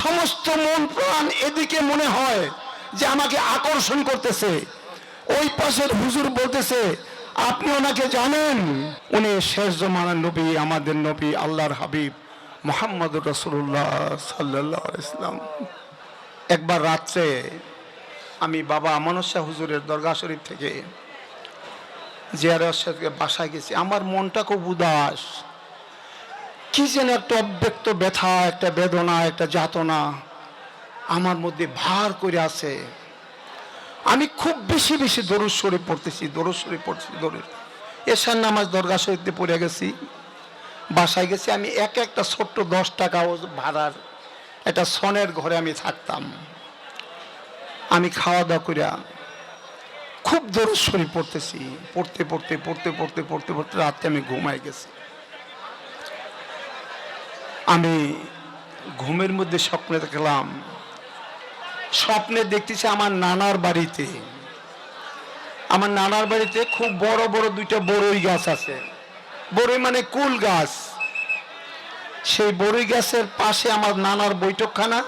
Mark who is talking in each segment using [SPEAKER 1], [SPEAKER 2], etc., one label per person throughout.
[SPEAKER 1] সমস্ত মন প্রাণ এদিকে মনে হয় যে আমাকে আকর্ষণ করতেছে। ওই পাশের হুজুর বলতেছে, আপনি ওনাকে জানেন? উনি শেষ জমানার নবী, আমাদের নবী, আল্লাহর হাবিব মোহাম্মদ রসুল্লাহ সাল্লাহ ইসলাম একবার রাত্রে আমি বাবা শাহ হুজুরের দরগা শরীফ থেকে জিয়ারের সাথে বাসায় গেছি। আমার মনটা খুব উদাস। কি যেন একটা অব্যক্ত ব্যথা, একটা বেদনা, একটা যাতনা আমার মধ্যে ভার করে আছে। আমি খুব বেশি বেশি দরুদ শরীফ পড়তেছি, দরুদ শরীফ পড়তেছি, দরুদ। এসার নামাজ দরগা শরীফতে পড়ে গেছি। বাসায় গেছি, আমি এক একটা ছোট্ট দশ টাকা ভাড়ার একটা সনের ঘরে আমি থাকতাম। আমি খাওয়া দাওয়া করিয়া খুব দরুদ শরীফ পড়তেছি। পড়তে পড়তে পড়তে পড়তে পড়তে পড়তে রাতে আমি ঘুমাই গেছি। আমি ঘুমের মধ্যে স্বপ্নে দেখলাম। স্বপ্নে দেখতেছি আমার নানার বাড়িতে। আমার নানার বাড়িতে খুব বড় বড় দুইটা বড়ই গাছ আছে। বড়ই মানে কুল গাছ। সেই বড়ই গাছের পাশে আমার নানার বৈঠকখানা।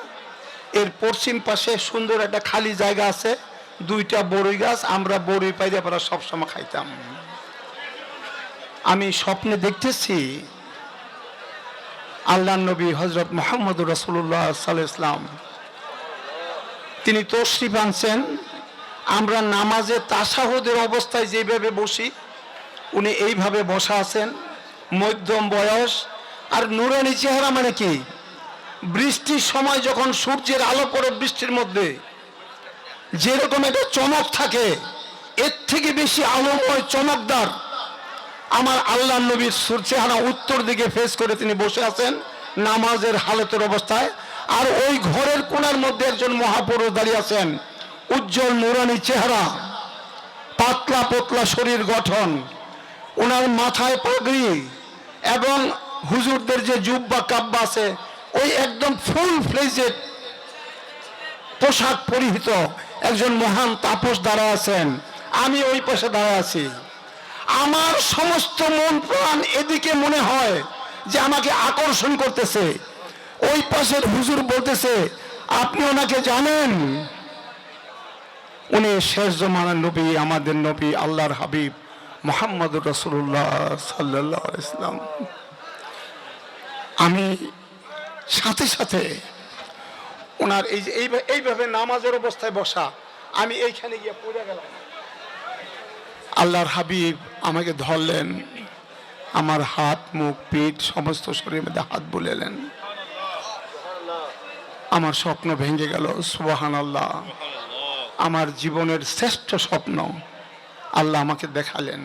[SPEAKER 1] এর পশ্চিম পাশে সুন্দর একটা খালি জায়গা আছে। দুইটা বড়ই গাছ, আমরা বড়ই পাইলে পরা সবসময় খাইতাম। আমি স্বপ্নে দেখতেছি আল্লাহ নবী হজরত মোহাম্মদ রসুল্লাহ সাল্লাম তিনি তশরিফ আনছেন। আমরা নামাজে তাসাহদের অবস্থায় যেভাবে বসি, উনি এইভাবে বসা আছেন। মধ্যম বয়স। আর নুরানি চেহারা মানে কি? বৃষ্টির সময় যখন সূর্যের আলো পড়ে বৃষ্টির মধ্যে, যেরকম একটা চমক থাকে, এর থেকে বেশি আলোময় চমকদার আমার আল্লাহ নবীর চেহারা উত্তর দিকে ফেস করে তিনি বসে আছেন নামাজের হালতের অবস্থায়। আর ওই ঘরের কোণার মধ্যে একজন মহাপুরুষ দাঁড়িয়ে আছেন, উজ্জ্বল নুরানি চেহারা, পাতলা পতলা শরীর গঠন, ওনার মাথায় পাগড়ি এবং হুজুরদের যে জুব্বা কাব্বা আছে, ওই একদম ফুল ফ্লেজেড পোশাক পরিহিত একজন মহান তাপস দাঁড়া আছেন। আমি ওই পাশে দাঁড়া আছি। আমার সমস্ত মন প্রাণ এদিকে মনে হয় যে আমাকে আকর্ষণ করতেছে। ওই পাশের হুজুর বলতেছে, আপনি ওনাকে জানেন? উনি, শেষ জমানার নবী, আমাদের নবী, আল্লাহর হাবিব মোহাম্মদ রসুল্লাহ সাল্লাহ ইসলাম আমি সাথে সাথে ওনার এই যে এইভাবে এইভাবে নামাজের অবস্থায় বসা, আমি এইখানে গিয়ে পড়ে গেলাম। আল্লাহর হাবিব আমাকে ধরলেন। আমার হাত, মুখ, পিঠ, সমস্ত শরীরের মধ্যে হাত বুলেলেন আমার স্বপ্ন ভেঙে গেল সুবাহান আল্লাহ আমার জীবনের শ্রেষ্ঠ স্বপ্ন আল্লাহ আমাকে দেখালেন।